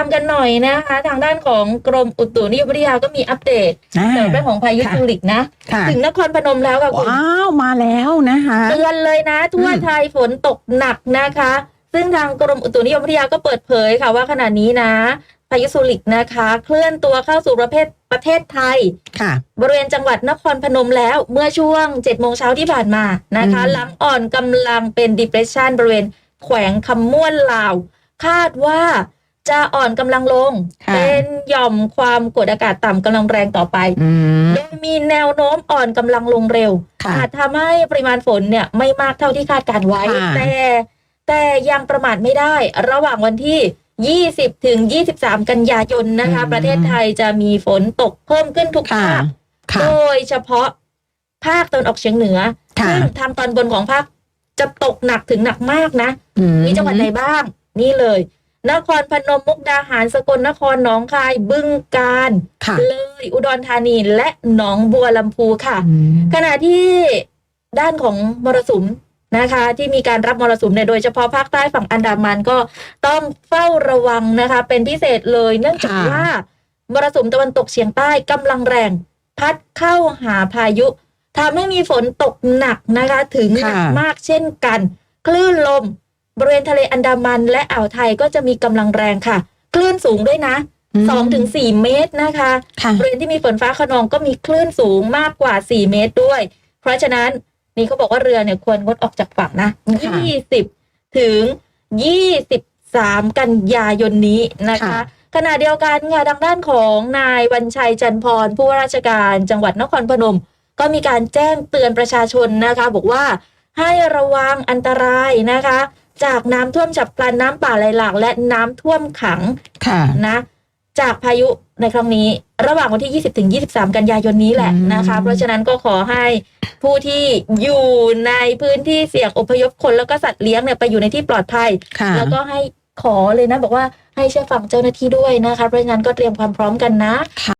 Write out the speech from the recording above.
ามกันหน่อยนะคะ ทางด้านของกรมอุตุนิยมวิทยาก็มีอัปเดตอ่า เกี่ยวกับเรื่องของพายุค่ะจูริกนะ ค่ะถึงนครพนมแล้วค่ะคุณ ว้าวมาแล้วนะคะ เตือนเลยนะ ทั่วอืมไทยฝนตกหนักนะคะ ซึ่งทางกรมอุตุนิยมวิทยาก็เปิดเผยค่ะว่าขณะนี้นะพายุซูริกนะคะ เคลื่อนตัวเข้าสู่ประเทศประเทศไทย ค่ะ บริเวณจังหวัดนครพนมแล้วเมื่อช่วง7โมงเช้าที่ผ่านมานะคะ อืม หลังอ่อนกำลังเป็น depression บริเวณแขวงคำม่วนลาว คาดว่า จะอ่อนกำลังลง ค่ะ เป็นหย่อมความกดอากาศต่ำกำลังแรงต่อไป อืม โดยมีแนวโน้มอ่อนกำลังลงเร็ว ค่ะ อาจทำให้ปริมาณฝนเนี่ยไม่มากเท่าที่คาดการไว้ ค่ะ แต่แต่ยังประมาทไม่ได้ ระหว่างวันที่ 20 ถึง 23 กันยายนนะคะ ประเทศไทยจะมีฝนตกเพิ่มขึ้นทุกค่ะ ภาค ค่ะ โดยเฉพาะภาคตะวันออกเฉียงเหนือค่ะ ซึ่งทางตอนบนของภาคจะตกหนักถึงหนักมากนะ อืมีจังหวัดไหนบ้าง นี่เลย นครพนมมุกดาหารสกลนครหนองคายบึงกาฬค่ะเลยอุดรธานีและหนองบัวลำพูค่ะอืมขณะที่ด้านของมรสุมนะคะ ที่มีการรับมรสุมเนี่ยโดยเฉพาะภาคใต้ฝั่งอันดามันก็ต้องเฝ้าระวังนะคะ เป็นพิเศษเลยเนื่องจากค่ะว่ามรสุมตะวันตกเฉียงใต้กำลังแรง พัดเข้าหาพายุทำให้มีฝนตกหนักนะคะ ถึงหนักมากเช่นกัน คลื่นลม บริเวณทะเลอันดามันและอ่าวไทยก็จะมีกำลังแรงค่ะ คลื่นสูงด้วยนะ2-4ถึง4เมตรนะคะค่ะบริเวณที่มีฝนฟ้าขนองก็มีคลื่นสูงมากกว่า4เมตรด้วย เพราะฉะนั้นนี่เขาบอกว่าเรือเนี่ยควรงดออกจากฝั่งนะค่ะ20ถึง23กันยายนนี้นะคะค่ะขณะเดียวกันค่ะทางด้านของนายวันชัยจันทร์พรผู้ว่าราชการจังหวัดนครพนม ก็มีการแจ้งเตือนประชาชนนะคะ บอกว่าให้ระวังอันตรายนะคะ จากน้ำท่วมฉับพลันน้ำป่าไหลหลากและน้ำท่วมขังค่ะนะจากพายุในครั้งนี้ ระหว่างวันที่ 20ถึง23 กันยายนนี้แหละอืมนะคะ เพราะฉะนั้นก็ขอให้ผู้ที่อยู่ในพื้นที่เสี่ยงอพยพคนแล้วก็สัตว์เลี้ยงเนี่ยไปอยู่ในที่ปลอดภัยค่ะแล้วก็ให้ขอเลยนะ บอกว่าให้เชื่อฟังเจ้าหน้าที่ด้วยนะคะ เพราะฉะนั้นก็เตรียมความพร้อมกันนะ